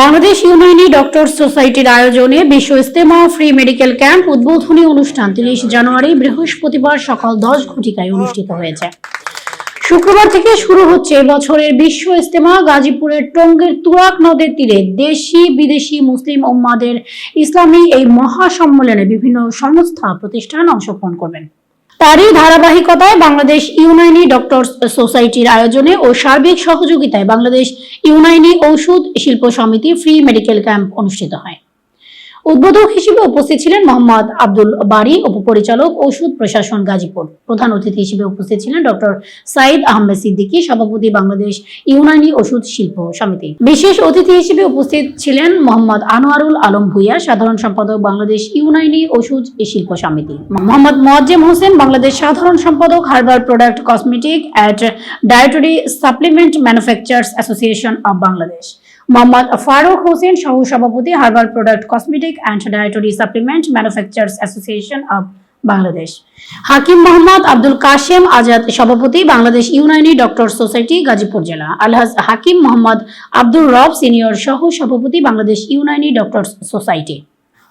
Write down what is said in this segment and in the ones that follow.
Bangladesh Unani doctor সোসাইটির আয়োজনে বিশ্ব ইস্তেমা ফ্রি মেডিকেল ক্যাম্প উদ্বোধনী অনুষ্ঠান তিরিশ জানুয়ারি বৃহস্পতিবার সকাল দশ ঘটিকায় অনুষ্ঠিত হয়েছে। শুক্রবার থেকে শুরু হচ্ছে বছরের বিশ্ব ইস্তেমা গাজীপুরের টঙ্গের তুরাক নদের তীরে দেশি, বিদেশি মুসলিম উম্মাদের ইসলামী এই মহাসম্মেলনে বিভিন্ন সংস্থা, প্রতিষ্ঠান অংশগ্রহণ করবেন। তারই ধারাবাহিকতায় বাংলাদেশ ইউনাইনি ডক্টর সোসাইটির আয়োজনে ও সার্বিক সহযোগিতায় বাংলাদেশ ইউনাইনি ঔষধ শিল্প সমিতি ফ্রি মেডিকেল ক্যাম্প অনুষ্ঠিত হয়। উদ্বোধক হিসেবে উপস্থিত ছিলেন মোহাম্মদ আব্দুল বারি, উপপরিচালক ঔষধ প্রশাসন গাজীপুর। প্রধান অতিথি হিসেবে উপস্থিত ছিলেন ডক্টর সাইদ আহমেদ সিদ্দিকী, সভাপতি বাংলাদেশ ইউনানি ওষুধ শিল্প সমিতি। বিশেষ অতিথি হিসেবে উপস্থিত ছিলেন মোহাম্মদ আনোয়ারুল আলম ভুইয়া, সাধারণ সম্পাদক বাংলাদেশ ইউনাইনি ওষুধ শিল্প সমিতি। মোহাম্মদ মোয়াজ্জেম হোসেন, বাংলাদেশ সাধারণ সম্পাদক Herbal Product Cosmetic and Dietary Supplement Manufacturers Association of Bangladesh. Mohammad Faruk Hossain সহ সভাপতি Herbal Product Cosmetic and Dietary Supplement Manufacturers Association of Bangladesh. Hakim Mohammad Abdul Kashem Azad সভাপতি বাংলাদেশ ইউনাইনি ডক্টর সোসাইটি, গাজীপুর জেলা। আলহাজ হাকিম মোহাম্মদ আব্দুর রব সিনিয়র সহ সভাপতি Bangladesh Unani doctor society.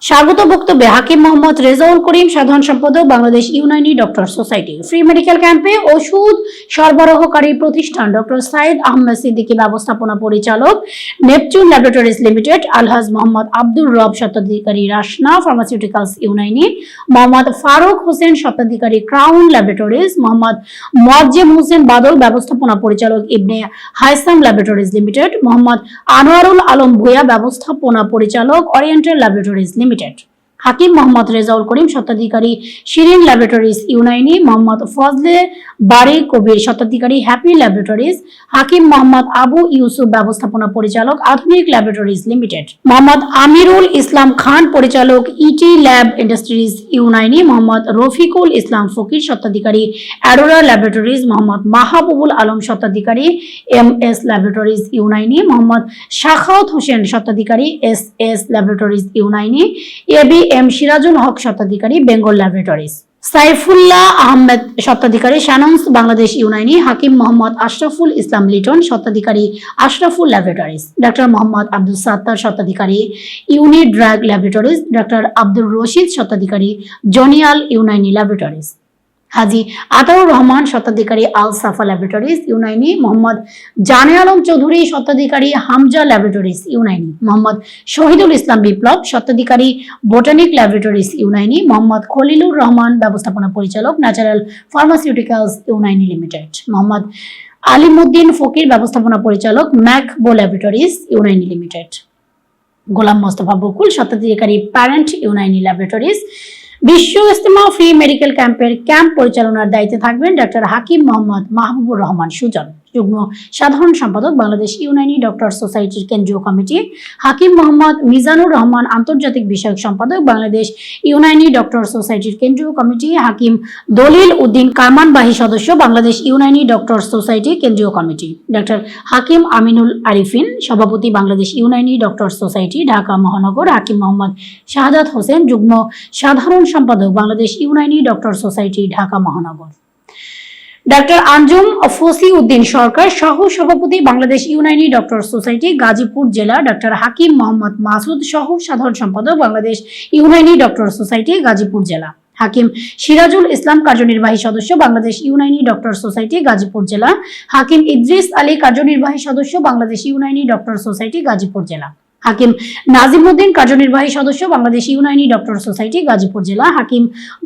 স্বাগত বক্তব্যে হাকিম মোহাম্মদ রেজাউল করিম, সাধারণ সম্পাদক, Bangladesh Unani Doctor Society. Free medical ক্যাম্পে ওষুধ সরবরাহকারী প্রতিষ্ঠান ডক্টর সাইদ আহমেদ সিদ্দিকী ব্যবস্থাপনা পরিচালক, Neptune Laboratories Limited, Alhaj Mohammad Abdur Rob স্বত্বাধিকারী রাসনা ফার্মাসিউটিক্যালস ইউনাইনি, মোহাম্মদ ফারুক হোসেন স্বত্বাধিকারী ক্রাউন ল্যাবরেটরিজ, মোহাম্মদ মোয়াজ্জেম হোসেন বাদল ব্যবস্থাপনা পরিচালক ইবনে হাইসাম ল্যাবরেটরিজ লিমিটেড, মোহাম্মদ আনোয়ারুল আলম ভুয়া ব্যবস্থাপনা পরিচালক Oriental Laboratories Limited. limited. Hakim Mohammad Rezaul Karim স্বত্বাধিকারী, শিরিন ল্যাবরেটরিজ ইউনাইনি মোহাম্মদ ফজলে বারে কবির স্বত্বাধিকারী, হ্যাপি ল্যাবরেটরিজ হাকিম মোহাম্মদ আবু ইউসুফ ব্যবস্থাপনা পরিচালক, আধুনিক ল্যাবরেটরিজ লিমিটেড। মোহাম্মদ আমিরুল ইসলাম খান পরিচালক, ET Lab Industries Unani Mohammad Rafiqul Islam Fakir স্বত্বাধিকারী, অ্যারোরা ল্যাবরেটরিজ মোহাম্মদ মাহবুবুল আলম স্বত্বাধিকারী M S Laboratories Unani Mohammad Shakhawat Hossain স্বত্বাধিকারী S S Laboratories Unani AB M Sirajul Haque স্বত্বাধিকারী, বেঙ্গল ল্যাবরেটরিজ। সাইফুল্লাহ আহমেদ স্বত্বাধিকারী শানন্স বাংলাদেশ ইউনাইনি। হাকিম মোহাম্মদ আশরাফুল ইসলাম লিটন স্বত্বাধিকারী, আশরাফুল ল্যাবরেটরিজ। ডক্টর মোহাম্মদ আব্দুল সাত্তার স্বত্বাধিকারী Uni Drug Laboratories. Doctor Abdur Rashid স্বত্বাধিকারী জনিয়াল Unani laboratories. Haji Ataur Rahman স্বত্বাধিকারী আল সাফা ল্যাবরেটরিজ ইউনাইনি, মোহাম্মদ জানে আলম চৌধুরী স্বত্বাধিকারী হামজা ল্যাবরেটরিজ ইউনাইনি, মোহাম্মদ শহীদুল ইসলাম বিপ্লব স্বত্বাধিকারী বোটানিক ল্যাবরেটরিজ ইউনাইনি, মোহাম্মদ খলিলুর রহমান ব্যবস্থাপনা পরিচালক Natural Pharmaceuticals Unani Limited, Mohammad Alimuddin Fakir ব্যবস্থাপনা পরিচালক Mac Bo Laboratories Unani Limited. Golam Mostafa Bakul স্বত্বাধিকারী Parent Unani Laboratories Biswa Ijtema free medical ক্যাম্পের ক্যাম্প পরিচালনার দায়িত্বে থাকবেন ডক্টর হাকিম মোহাম্মদ মাহবুবুর রহমান সুজন। যুগ্ম সাধারণ সম্পাদক বাংলাদেশ ইউনাইনি ডক্টর সোসাইটির কেন্দ্রীয় কমিটি হাকিম মোহাম্মদ মিজানুর রহমান, আন্তর্জাতিক বিষয়ক সম্পাদক বাংলাদেশ ইউনাইনি ডক্টর সোসাইটির কেন্দ্রীয় কমিটি, হাকিম দলিল উদ্দিন কারমানবাহী সদস্য বাংলাদেশ ইউনাইনি ডক্টর সোসাইটি কেন্দ্রীয় কমিটি। ডক্টর হাকিম আমিনুল আরিফিন, সভাপতি বাংলাদেশ ইউনাইনি ডক্টর সোসাইটি, ঢাকা মহানগর, হাকিম মোহাম্মদ শাহাদাত হোসেন, যুগ্ম সাধারণ সম্পাদক বাংলাদেশ ইউনাইনি ডক্টর সোসাইটি, ঢাকা মহানগর। ডক্টর আঞ্জুম ফসি উদ্দিন সরকার সহ সভাপতি বাংলাদেশ ইউনাইনি ডক্টর সোসাইটি, গাজীপুর জেলা ডক্টর হাকিম মোহাম্মদ মাসুদ সহ সাধারণ সম্পাদক বাংলাদেশ ইউনাইনি ডক্টর সোসাইটি, গাজীপুর জেলা। হাকিম সিরাজুল ইসলাম কার্যনির্বাহী সদস্য বাংলাদেশ ইউনাইনি ডক্টর সোসাইটি, গাজীপুর জেলা। হাকিম ইদ্রিস আলী কার্যনির্বাহী সদস্য বাংলাদেশ ইউনাইনি ডক্টর সোসাইটি, গাজীপুর জেলা। হাকিম নাজিমুদ্দিন কার্যনির্বাহী সদস্য, বাংলাদেশ ইউনাইনি ডক্টর সোসাইটি, গাজীপুর জেলা Hakim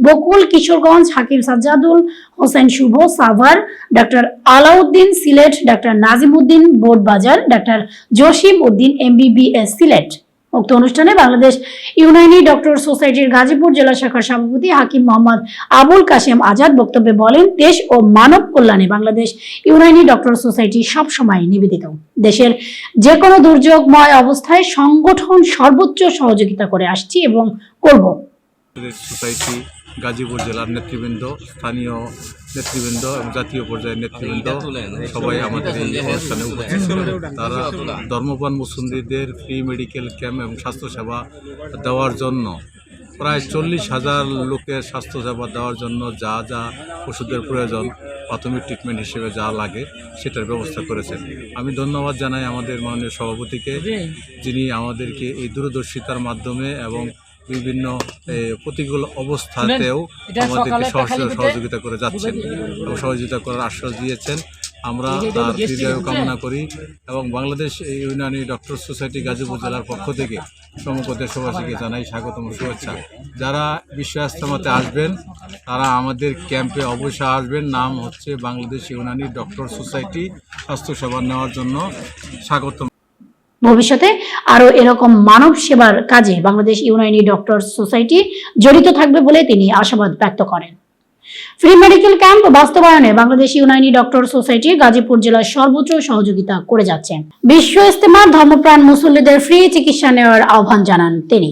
Bakul Kishoreganj, Hakim Sajjadul Hossain Shuvo Savar doctor Alauddin Sylhet doctor Nazimuddin Board Bazar doctor Jasim Uddin MBBS Sylhet. উক্ত অনুষ্ঠানে বাংলাদেশ ইউনাইনি ডক্টর সোসাইটির গাজীপুর জেলা শাখার সভাপতি হাকিম মোহাম্মদ আবুল কাশেম আজাদ বক্তব্যে বলেন, দেশ ও মানব কল্যাণে বাংলাদেশ ইউনাইনি ডক্টর সোসাইটি সবসময় নিবেদিত। দেশের যে কোনো দুর্যোগময় অবস্থায় সংগঠন সর্বোচ্চ সহযোগিতা করে আসছি এবং করব। সোসাইটি গাজীপুর জেলার নেতৃবৃন্দ, স্থানীয় নেতৃবৃন্দ এবং জাতীয় পর্যায়ের নেতৃবৃন্দ সবাই আমাদের এই অনুষ্ঠানে উপস্থিত ছিলেন। তারা ধর্মপান মুসন্দিদের ফ্রি মেডিকেল ক্যাম্প এবং স্বাস্থ্যসেবা দেওয়ার জন্য প্রায় চল্লিশ হাজার লোকের স্বাস্থ্যসেবা দেওয়ার জন্য যা যা ওষুধের প্রয়োজন, প্রাথমিক ট্রিটমেন্ট হিসেবে যা লাগে সেটার ব্যবস্থা করেছেন। আমি ধন্যবাদ জানাই আমাদের মাননীয় সভাপতিকে, যিনি আমাদেরকে এই দূরদর্শিতার মাধ্যমে এবং বিভিন্ন প্রতিকূল অবস্থাতেও আমাদেরকে সহযোগিতা সহযোগিতা করে যাচ্ছেন এবং সহযোগিতা করার আশ্বাস দিয়েছেন। আমরা তার হৃদয় কামনা করি এবং বাংলাদেশ ইউনানি ডক্টর সোসাইটি গাজীপুর জেলার পক্ষ থেকে সমগ্র দেশবাসীকে জানাই স্বাগতম শুভেচ্ছা। যারা বিশ্ব ইস্তেমাতে আসবেন তারা আমাদের ক্যাম্পে অবশ্যই আসবেন। নাম হচ্ছে বাংলাদেশ ইউনানি ডক্টর সোসাইটি স্বাস্থ্যসেবা নেওয়ার জন্য স্বাগতম। ভবিষ্যতে আরও এরকম মানব সেবার কাজে বাংলাদেশ ইউনাইনি ডক্টর সোসাইটি জড়িত থাকবে বলে তিনি আশাবাদ ব্যক্ত করেন। ফ্রি মেডিকেল ক্যাম্প বাস্তবায়নে বাংলাদেশ ইউনাইনি ডক্টর সোসাইটি গাজীপুর জেলার সর্বোচ্চ সহযোগিতা করে যাচ্ছে। বিশ্ব ইস্তেমার ধর্মপ্রাণ মুসল্লিদের ফ্রি চিকিৎসা নেওয়ার আহ্বান জানান তিনি।